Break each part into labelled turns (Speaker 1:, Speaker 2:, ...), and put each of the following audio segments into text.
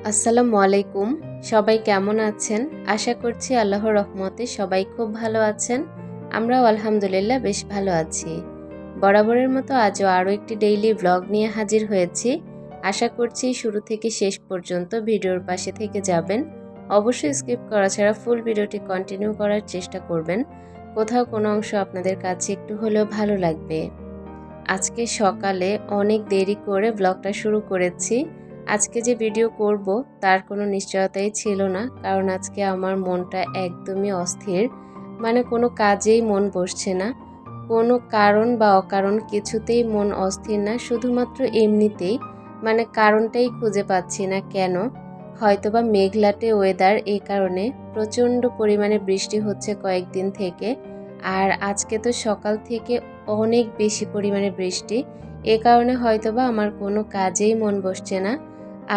Speaker 1: আসসালামু আলাইকুম। সবাই কেমন আছেন? আশা করছি আল্লাহর রহমতে সবাই খুব ভালো আছেন। আমরাও আলহামদুলিল্লাহ বেশ ভালো আছি। বরাবরের মতো আজও আরও একটি ডেইলি ব্লগ নিয়ে হাজির হয়েছি। আশা করছি শুরু থেকে শেষ পর্যন্ত ভিডিওর পাশে থেকে যাবেন। অবশ্যই স্কিপ করা ছাড়া ফুল ভিডিওটি কন্টিনিউ করার চেষ্টা করবেন। কোথাও কোনো অংশ আপনাদের কাছে একটু হলেও ভালো লাগবে। আজকে সকালে অনেক দেরি করে ব্লগটা শুরু করেছি। আজকে যে ভিডিও করব, তার কোনো নিশ্চয়তাই ছিল না, কারণ আজকে আমার মনটা একদমই অস্থির। মানে কোনো কাজেই মন বসছে না। কোনো কারণ বা অকারণ কিছুতেই মন অস্থির না, শুধুমাত্র এমনিতেই। মানে কারণটাই খুঁজে পাচ্ছি না কেন? হয়তোবা মেঘলাটে ওয়েদার এই কারণে প্রচণ্ড পরিমাণে বৃষ্টি হচ্ছে কয়েকদিন থেকে। আর আজকে তো সকাল থেকে অনেক বেশি পরিমাণে বৃষ্টি। এ কারণে হয়তোবা আমার কোনো কাজেই মন বসছে না।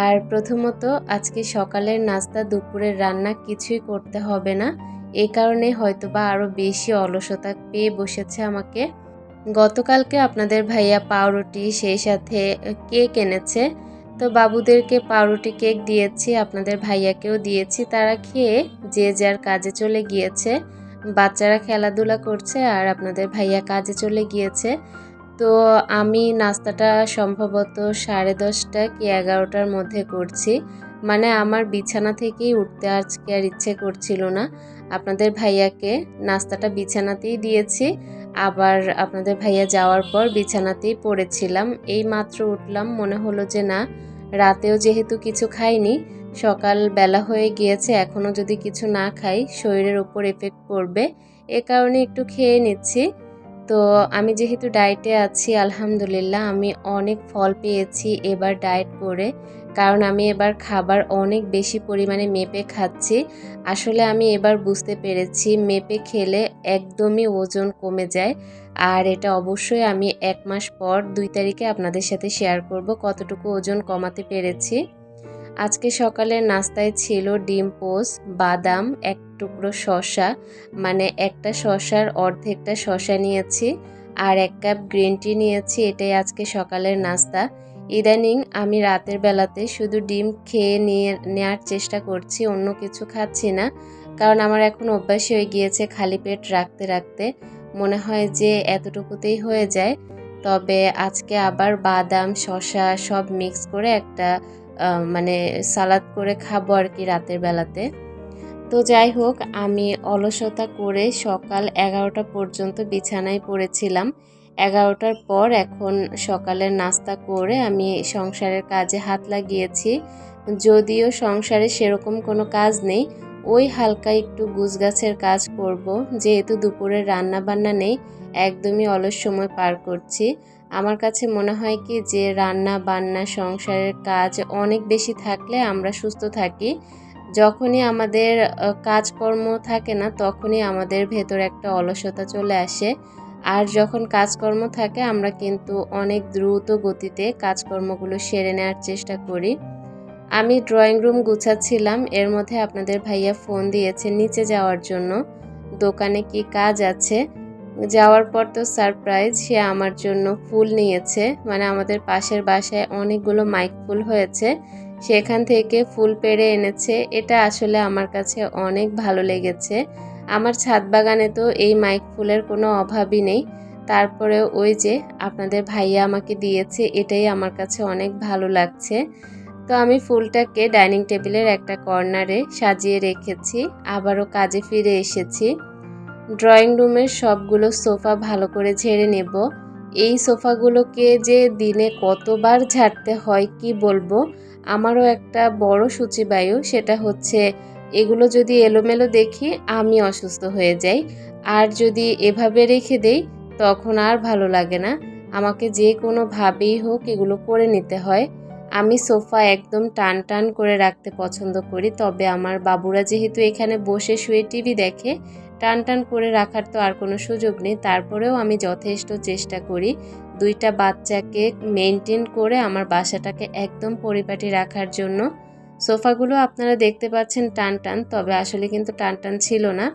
Speaker 1: আর প্রথমত আজকে সকালের নাস্তা, দুপুরের রান্না কিছুই করতে হবে না। এই কারণে হয়তোবা আরও বেশি অলসতা পেয়ে বসেছে আমাকে। গতকালকে আপনাদের ভাইয়া পাউরুটি, সেই সাথে কেক এনেছে। তো বাবুদেরকে পাউরুটি কেক দিয়েছি, আপনাদের ভাইয়াকেও দিয়েছি। তারা খেয়ে যে যার কাজে চলে গিয়েছে। বাচ্চারা খেলাধুলা করছে আর আপনাদের ভাইয়া কাজে চলে গিয়েছে। তো আমি নাস্তাটা সম্ভবত সাড়ে দশটা কি এগারোটার মধ্যে করছি। মানে আমার বিছানা থেকেই উঠতে আজকে আর ইচ্ছে করছিল না। আপনাদের ভাইয়াকে নাস্তাটা বিছানাতেই দিয়েছি। আবার আপনাদের ভাইয়া যাওয়ার পর বিছানাতেই পড়েছিলাম। এই মাত্র উঠলাম, মনে হলো যে না, রাতেও যেহেতু কিছু খাইনি, সকাল বেলা হয়ে গিয়েছে এখনও যদি কিছু না খাই, শরীরের উপর এফেক্ট পড়বে। এ কারণে একটু খেয়ে নিচ্ছি। তো আমি যেহেতু ডায়েটে আছি, আলহামদুলিল্লাহ আমি অনেক ফল পেয়েছি এবার ডায়েট করে। কারণ আমি এবার খাবার অনেক বেশি পরিমাণে মেপে খাচ্ছি। আসলে আমি এবার বুঝতে পেরেছি, মেপে খেলে একদমই ওজন কমে যায়। আর এটা অবশ্যই আমি এক মাস পর দুই তারিখে আপনাদের সাথে শেয়ার করব কতটুকু ওজন কমাতে পেরেছি। আজকে সকালের নাস্তায় ছিল ডিম পোস বাদাম, এক টুকরো শশা মানে একটা শশার অর্ধেকটা শশা নিয়েছি আর এক কাপ গ্রিন টি নিয়েছি, এটাই আজকে সকালের নাস্তা। ইদানিং আমি রাতের বেলাতে শুধু ডিম খেয়ে নিয়ে নেওয়ার চেষ্টা করছি, অন্য কিছু খাচ্ছি না, কারণ আমার এখন অভ্যাস হয়ে গিয়েছে খালি পেট রাখতে রাখতে। মনে হয় যে এতটুকুতেই হয়ে যায়। তবে আজকে আবার বাদাম শশা সব মিক্স করে একটা মানে সালাদ করে খাব আর কি রাতের বেলাতে। তো যাই হোক, আমি অলসতা করে সকাল এগারোটা পর্যন্ত বিছানায় পড়েছিলাম। এগারোটার পর এখন সকালের নাস্তা করে আমি সংসারের কাজে হাত লাগিয়েছি। যদিও সংসারে সেরকম কোনো কাজ নেই, ওই হালকা একটু গুছগাছের কাজ করব। যেহেতু দুপুরের রান্না বান্না নেই, একদমই অলস সময় পার করছি। আমার কাছে মনে হয় কি যে রান্না বান্না সংসারের কাজ অনেক বেশি থাকলে আমরা সুস্থ থাকি। যখনই আমাদের কাজকর্ম থাকে না, তখনই আমাদের ভেতর একটা অলসতা চলে আসে। আর যখন কাজকর্ম থাকে, আমরা কিন্তু অনেক দ্রুত গতিতে কাজকর্মগুলো সেরে নেওয়ার চেষ্টা করি। আমি ড্রয়িং রুম গুছাচ্ছিলাম, এর মধ্যে আপনাদের ভাইয়া ফোন দিয়েছে নিচে যাওয়ার জন্য। দোকানে কি কাজ আছে? যাওয়ার পর তো সারপ্রাইজ, সে আমার জন্য ফুল নিয়েছে। মানে আমাদের পাশের বাসায় অনেকগুলো মাইক ফুল হয়েছে। সেখান থেকে ফুল পেড়ে এনেছে। এটা আসলে আমার কাছে অনেক ভালো লেগেছে। আমার ছাদ বাগানে তো এই মাইক ফুলের কোনো অভাবই নেই। তারপরে ওই যে আপনাদের ভাইয়া আমাকে দিয়েছে, এটাই আমার কাছে অনেক ভালো লাগছে। তো আমি ফুলটাকে ডাইনিং টেবিলের একটা কর্নারে সাজিয়ে রেখেছি, আবারও কাজে ফিরে এসেছি। ড্রয়িং রুমের সবগুলো সোফা ভালো করে ঝেড়ে নেব। এই সোফাগুলোকে যে দিনে কতবার ঝাড়তে হয় কি বলব? আমারও একটা বড় সূচিবায়ু সেটা হচ্ছে এগুলো যদি এলোমেলো দেখি, আমি অসুস্থ হয়ে যাই। আর যদি এভাবে রেখে দেই, তখন আর ভালো লাগে না। আমাকে যে কোনোভাবেই হোক এগুলো করে নিতে হয়। আমি সোফা একদম টান টান করে রাখতে পছন্দ করি, তবে আমার বাবুরা যেহেতু এখানে বসে শুয়ে টিভি দেখে, টান টান করে রাখার তো আর কোনো সুযোগ নেই। তারপরেও আমি যথেষ্ট চেষ্টা করি দুইটা বাচ্চাকে মেনটেন করে আমার বাসাটাকে একদম পরিপাটি রাখার জন্য। সোফাগুলো আপনারা দেখতে পাচ্ছেন টান টান, তবে আসলে কিন্তু টান টান ছিল না।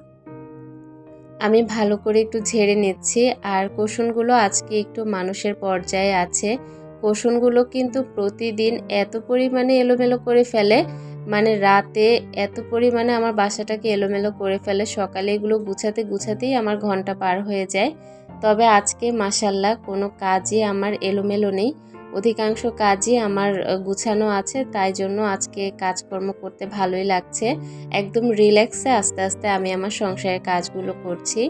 Speaker 1: আমি ভালো করে একটু ঝেড়ে নিচ্ছি। আর কুশনগুলো আজকে একটু মানুষের পর্যায়ে আছে। কোষণগুলো কিন্তু প্রতিদিন এত পরিমাণে এলোমেলো করে ফেলে মানে রাতে এত পরিমাণে আমার বাসাটাকে এলোমেলো করে ফেলে। সকালে এগুলো গুছাতে গুছাতেই আমার ঘণ্টা পার হয়ে যায়। তবে আজকে মাসাল্লাহ কোনো কাজই আমার এলোমেলো নেই। অধিকাংশ কাজই আমার গুছানো আছে, তাই জন্য আজকে কাজকর্ম করতে ভালোই লাগছে। একদম রিল্যাক্সে আস্তে আস্তে আমি আমার সংসারের কাজগুলো করছি।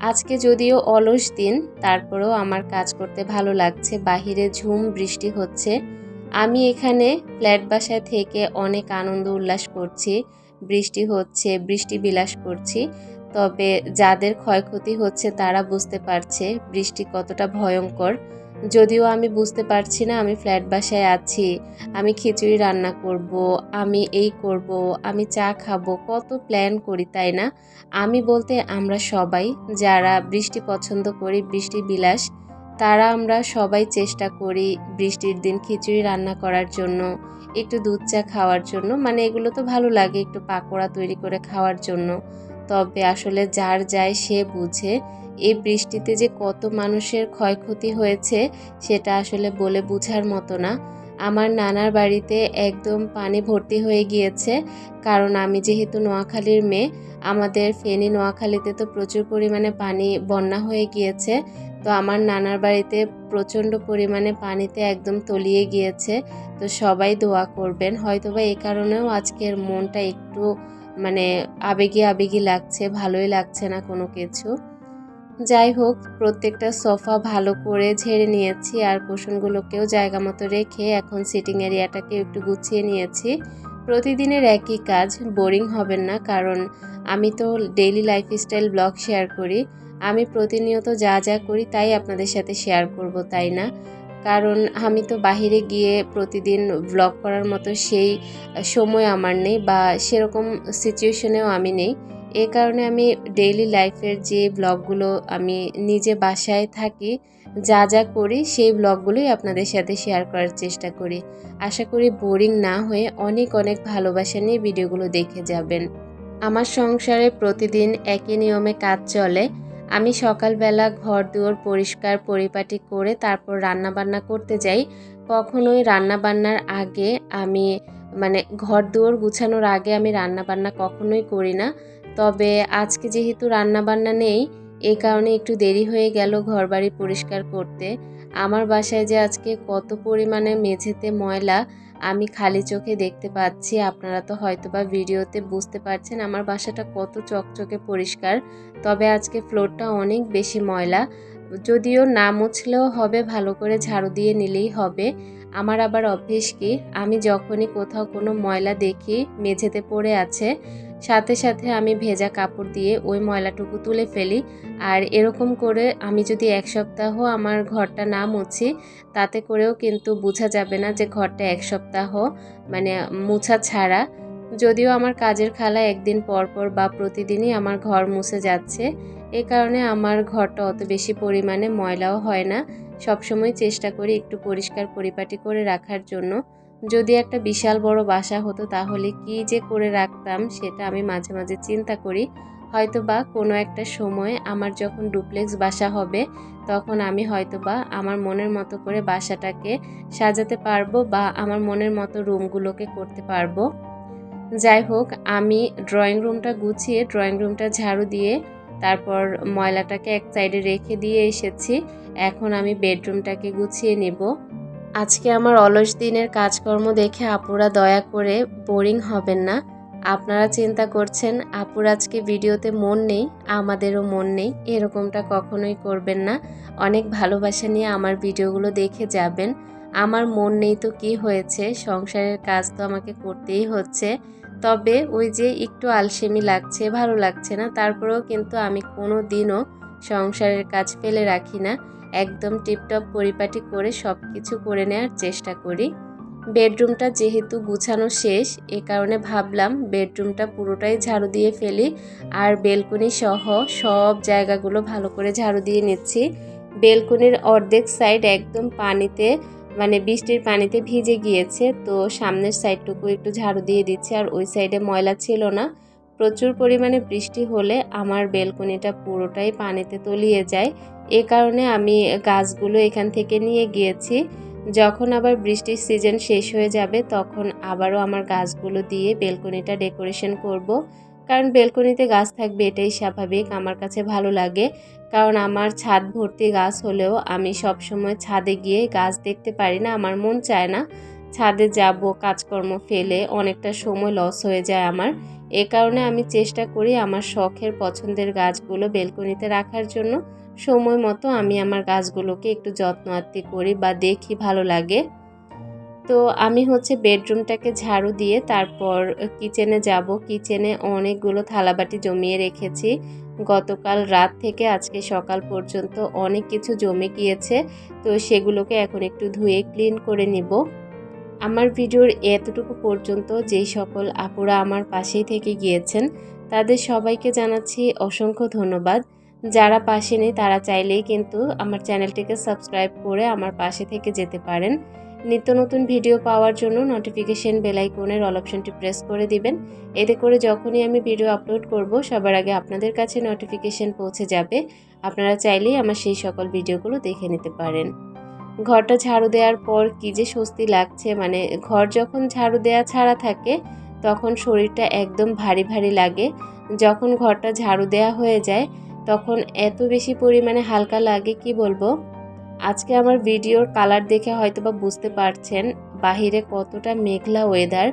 Speaker 1: আজকে যদিও অলস দিন, তারপরেও আমার কাজ করতে ভালো লাগছে, বাহিরে ঝুম, বৃষ্টি হচ্ছে। আমি এখানে ফ্ল্যাট বাসায় থেকে অনেক আনন্দ উল্লাস করছি, বৃষ্টি হচ্ছে, বৃষ্টি বিলাস করছি। তবে যাদের ক্ষয়ক্ষতি হচ্ছে তারা বুঝতে পারছে বৃষ্টি কতটা ভয়ঙ্কর। যদিও আমি বুঝতে পারছি না, আমি ফ্ল্যাট বাসায় আছি, আমি খিচুড়ি রান্না করব, আমি এই করব, আমি চা খাব, কত প্ল্যান করি, তাই না? আমি বলতে আমরা সবাই যারা বৃষ্টি পছন্দ করি, বৃষ্টি বিলাস, তারা আমরা সবাই চেষ্টা করি বৃষ্টির দিন খিচুড়ি রান্না করার জন্য, একটু দুধ চা খাওয়ার জন্য। মানে এগুলো তো ভালো লাগে, একটু পাকোড়া তৈরি করে খাওয়ার জন্য। তবে আসলে যার যায় সে বুঝে। এই বৃষ্টিতে যে কত মানুষের ক্ষয়ক্ষতি হয়েছে, সেটা আসলে বলে বোঝার মতো না। আমার নানার বাড়িতে একদম পানি ভর্তি হয়ে গিয়েছে। কারণ আমি যেহেতু নোয়াখালীর মেয়ে, আমাদের ফেনী নোয়াখালীতে তো প্রচুর পরিমাণে পানি বন্যা হয়ে গিয়েছে। তো আমার নানার বাড়িতে প্রচণ্ড পরিমাণে পানিতে একদম তলিয়ে গিয়েছে। তো সবাই দোয়া করবেন। হয়তোবা এই কারণেও আজকের মনটা একটু মানে আবেগী আবেগী লাগছে, ভালোই লাগছে না কোনো কিছু। যাই হোক, প্রত্যেকটা সোফা ভালো করে ঝেড়ে নিয়েছি আর কুশনগুলোকেও জায়গা মতো রেখে এখন সিটিং এরিয়াটাকে একটু গুছিয়ে নিয়েছি। প্রতিদিনের একই কাজ, বোরিং হবেন না কারণ আমি তো ডেইলি লাইফস্টাইল ব্লগ শেয়ার করি। আমি প্রতিনিয়ত যা যা করি তাই আপনাদের সাথে শেয়ার করব, তাই না? কারণ আমি তো বাহিরে গিয়ে প্রতিদিন ব্লগ করার মতো সেই সময় আমার নেই বা সেরকম সিচুয়েশনেও আমি নেই। এ কারণে আমি ডেইলি লাইফের যে ব্লগগুলো আমি নিজে বাসায় থাকি, যা যা করি সেই ব্লগগুলোই আপনাদের সাথে শেয়ার করার চেষ্টা করি। আশা করি বোরিং না হয়ে অনেক অনেক ভালোবাসা নিয়ে ভিডিওগুলো দেখে যাবেন। আমার সংসারে প্রতিদিন একই নিয়মে কাজ চলে। আমি সকালবেলা ঘর দুয়ার পরিষ্কার পরিপাটি করে তারপর রান্না বান্না করতে যাই। কখনোই রান্না বান্নার আগে আমি মানে ঘর দুয়ার গুছানোর আগে আমি রান্না বান্না কখনোই করি না। তবে আজকে যেহেতু রান্না বান্না নেই এই কারণে একটু দেরি হয়ে গেল ঘরবাড়ি পরিষ্কার করতে। আমার বাসায় যে আজকে কত পরিমাণে মেঝেতে ময়লা আমি খালি চোখে দেখতে পাচ্ছি, আপনারা তো হয়তো বা ভিডিওতে বুঝতে পারছেন আমার বাসাটা কত চকচকে পরিষ্কার। তবে আজকে ফ্লোরটা অনেক বেশি ময়লা। যদিও না মুছলেও হবে, ভালো করে ঝাড়ু দিয়ে নিলেই হবে। আমার আবার অভ্যেস কি? আমি যখনই কোথাও কোনো ময়লা দেখি, মেঝেতে পড়ে আছে, সাথে সাথে আমি ভেজা কাপড় দিয়ে ওই ময়লাটুকু তুলে ফেলি। আর এরকম করে আমি যদি এক সপ্তাহ আমার ঘরটা না মুছি, তাতে করেও কিন্তু বোঝা যাবে না যে ঘরটা এক সপ্তাহ মানে মুছা ছাড়া। যদিও আমার কাজের খালা একদিন পর পর বা প্রতিদিনই আমার ঘর মুছে যাচ্ছে এ কারণে আমার ঘরটা অত বেশি পরিমাণে ময়লাও হয় না। সবসময় চেষ্টা করি একটু পরিষ্কার পরিপাটি করে রাখার জন্য। যদি একটা বিশাল বড় বাসা হতো তাহলে কি যে করে রাখতাম সেটা আমি মাঝে মাঝে চিন্তা করি। হয়তো বা কোনো একটা সময় আমার যখন ডুপ্লেক্স বাসা হবে তখন আমি হয়তো বা আমার মনের মতো করে বাসাটাকে সাজাতে পারব বা আমার মনের মতো রুমগুলোকে করতে পারব। যাই হোক, আমি ড্রয়িং রুমটা গুছিয়ে ড্রয়িং রুমটা ঝাড়ু দিয়ে তারপর ময়লাটাকে এক সাইডে রেখে দিয়ে এসেছি। এখন আমি বেডরুমটাকে গুছিয়ে নেব। আজকে আমার অলস দিনের কাজকর্ম দেখে আপুরা দয়া করে বোরিং হবেন না। আপনারা চিন্তা করছেন, আপুর আজকে ভিডিওতে মন নেই, আমাদেরও মন নেই, এরকমটা কখনোই করবেন না। অনেক ভালোবাসা নিয়ে আমার ভিডিওগুলো দেখে যাবেন। আমার মন নেই তো কি হয়েছে? সংসারের কাজ তো আমাকে করতেই হচ্ছে। তবে ওই যে একটু আলসেমি লাগছে, ভালো লাগছে না। তারপরেও কিন্তু আমি কোনো দিনও সংসারের কাজ ফেলে রাখি না। একদম টিপটপ পরিপাটি করে সব কিছু করে নেওয়ার চেষ্টা করি। বেডরুমটা যেহেতু গুছানো শেষ, এ কারণে ভাবলাম বেডরুমটা পুরোটাই ঝাড়ু দিয়ে ফেলি আর বেলকুনি সহ সব জায়গাগুলো ভালো করে ঝাড়ু দিয়ে নিচ্ছি। বেলকুনির অর্ধেক সাইড একদম পানিতে মানে বৃষ্টির পানিতে ভিজে গিয়েছে, তো সামনের সাইডটুকু একটু ঝাড়ু দিয়ে দিচ্ছে, আর ওই সাইডে ময়লা ছিল না। প্রচুর পরিমাণে বৃষ্টি হলে আমার বেলকনিটা পুরোটাই পানিতে তলিয়ে যায়। এ কারণে আমি গাছগুলো এখান থেকে নিয়ে গিয়েছি। যখন আবার বৃষ্টির সিজন শেষ হয়ে যাবে, তখন আবারও আমার গাছগুলো দিয়ে বেলকনিটা ডেকোরেশন করব। কারণ বেলকনিতে গাছ থাকবে এটাই স্বাভাবিক, আমার কাছে ভালো লাগে। কারণ আমার ছাদ ভর্তি গাছ হলেও আমি সব সময় ছাদে গিয়ে গাছ দেখতে পারি না, আমার মন চায় না। ছাদে যাব, কাজকর্ম ফেলে, অনেকটা সময় লস হয়ে যায় আমার। এ কারণে আমি চেষ্টা করি আমার শখের, পছন্দের গাছগুলো বেলকনিতে রাখার জন্য। সময় মতো আমি আমার গাছগুলোকে একটু যত্ন আত্তি করি বা দেখি ভালো লাগে। তো আমি হচ্ছে বেডরুমটাকে ঝাড়ু দিয়ে তারপর কিচেনে যাব। কিচেনে অনেকগুলো থালাবাটি জমিয়ে রেখেছি। গতকাল রাত থেকে আজকে সকাল পর্যন্ত অনেক কিছু জমে গিয়েছে, তো সেগুলোকে এখন একটু ধুয়ে ক্লিন করে নিব। আমার ভিডিওর এতটুকু পর্যন্ত যেই সকল আপুরা আমার পাশেই থেকে গিয়েছেন, তাদের সবাইকে জানাচ্ছি অসংখ্য ধন্যবাদ। যারা পাশে নেই তারা চাইলেই কিন্তু আমার চ্যানেলটিকে সাবস্ক্রাইব করে আমার পাশে থেকে যেতে পারেন। নিত্য নতুন ভিডিও পাওয়ার জন্য নোটিফিকেশন বেলাইকনের অল অপশনটি প্রেস করে দিবেন। এতে করে যখনই আমি ভিডিও আপলোড করব, সবার আগে আপনাদের কাছে নোটিফিকেশন পৌঁছে যাবে। আপনারা চাইলেই আমার সেই সকল ভিডিওগুলো দেখে নিতে পারেন। ঘরটা ঝাড়ু দেওয়ার পর কী যে স্বস্তি লাগছে মানে ঘর যখন ঝাড়ু দেওয়া ছাড়া থাকে, তখন শরীরটা একদম ভারী ভারী লাগে। যখন ঘরটা ঝাড়ু দেওয়া হয়ে যায়, তখন এত বেশি পরিমাণে হালকা লাগে, কি বলব? আজকে আমার ভিডিওর কালার দেখে হয়তো বা বুঝতে পারছেন বাহিরে কতটা মেঘলা ওয়েদার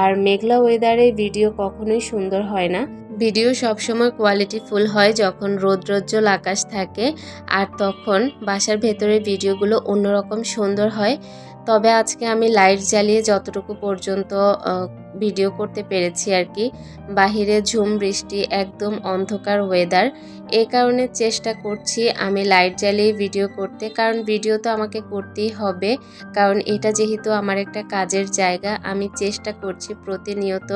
Speaker 1: আর মেঘলা ওয়েদারে ভিডিও কখনোই সুন্দর হয় না। ভিডিও সবসময় কোয়ালিটিফুল হয় যখন রৌদ্রোজ্জ্বল আকাশ থাকে, আর তখন বাসার ভেতরে ভিডিওগুলো অন্যরকম সুন্দর হয়। তবে আজকে আমি লাইট জ্বালিয়ে যতটুকু পর্যন্ত ভিডিও করতে পেরেছি আর কি, বাহিরে ঝুম, বৃষ্টি, একদম অন্ধকার ওয়েদার এ কারণে চেষ্টা করছি আমি লাইট জ্বালিয়ে ভিডিও করতে, কারণ ভিডিও তো আমাকে করতেই হবে, কারণ এটা যেহেতু আমার একটা কাজের জায়গা, আমি চেষ্টা করছি প্রতিনিয়ত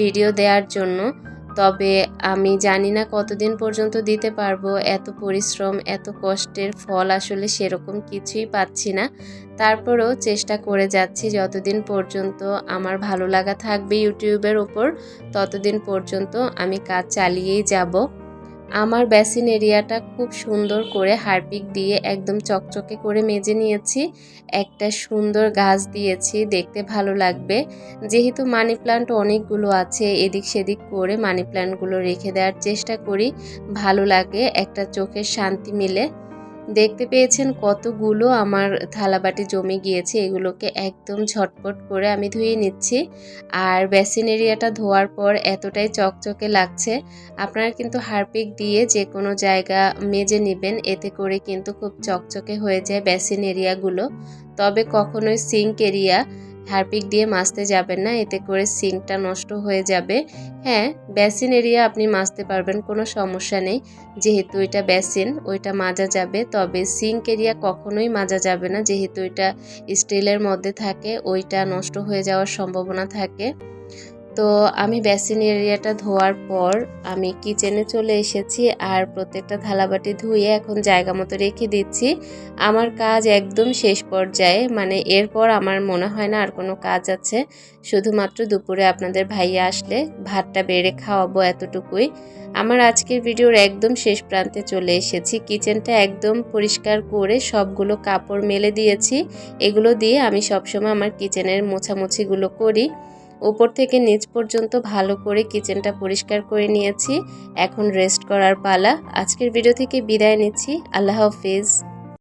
Speaker 1: ভিডিও দেওয়ার জন্য। তবে আমি জানি না কতদিন পর্যন্ত দিতে পারব। এত পরিশ্রম, এত কষ্টের ফল আসলে সেরকম কিছুই পাচ্ছি না। তারপরেও চেষ্টা করে যাচ্ছি যতদিন পর্যন্ত আমার ভালো লাগা থাকবে ইউটিউবের ওপর, ততদিন পর্যন্ত আমি কাজ চালিয়েই যাব। আমার বেসিন এরিয়াটা খুব সুন্দর করে হারপিক দিয়ে একদম চকচকে করে মেজে নিয়েছি। একটা সুন্দর গাছ দিয়েছি, দেখতে ভালো লাগবে। যেহেতু মানি প্লান্ট অনেকগুলো আছে, এদিক সেদিক করে মানি প্লান্টগুলো রেখে দেওয়ার চেষ্টা করি। ভালো লাগে, একটা চোখের শান্তি মিলে। দেখতে পেয়েছেন কতগুলো আমার থালাবাটি জমে গিয়েছে, এগুলোকে একদম ঝটপট করে আমি ধুয়ে নিচ্ছি। আর বেসিন এরিয়াটা ধোয়ার পর এতটাই চকচকে লাগছে, আপনারা কিন্তু হারপিক দিয়ে যে কোনো জায়গা মেজে নেবেন, এতে করে কিন্তু খুব চকচকে হয়ে যায় বেসিন এরিয়াগুলো। তবে কখনোই সিঙ্ক এরিয়া হারপিক দিয়ে মাজতে যাবেন না, এতে করে সিঙ্কটা নষ্ট হয়ে যাবে। হ্যাঁ বেসিন এরিয়া আপনি মাজতে পারবেন, কোনো সমস্যা নেই। যেহেতু এটা বেসিন ওইটা মাজা যাবে, তবে সিঙ্ক এরিয়া কখনোই মাজা যাবে না। যেহেতু এটা স্টিলের মধ্যে থাকে, ওইটা নষ্ট হয়ে যাওয়ার সম্ভাবনা থাকে। তো আমি বেসিন এরিয়াটা ধোয়ার পর আমি কিচেনে চলে এসেছি আর প্রত্যেকটা থালাবাটি ধুয়ে এখন জায়গা মতো রেখে দিচ্ছি। আমার কাজ একদম শেষ পর্যায়ে মানে এরপর আমার মনে হয় না আর কোনো কাজ আছে। শুধুমাত্র দুপুরে আপনাদের ভাইয়া আসলে ভাতটা বেড়ে খাওয়াবো এতটুকুই। আমার আজকের ভিডিওর একদম শেষ প্রান্তে চলে এসেছি। কিচেনটা একদম পরিষ্কার করে সবগুলো কাপড় মেলে দিয়েছি। এগুলো দিয়ে আমি সবসময় আমার কিচেনের মোছামুছিগুলো করি। উপর থেকে নিচ পর্যন্ত ভালো করে কিচেনটা পরিষ্কার করে নিয়েছি। এখন রেস্ট করার পালা। আজকের ভিডিও থেকে বিদায় নিচ্ছি। আল্লাহ হাফিজ।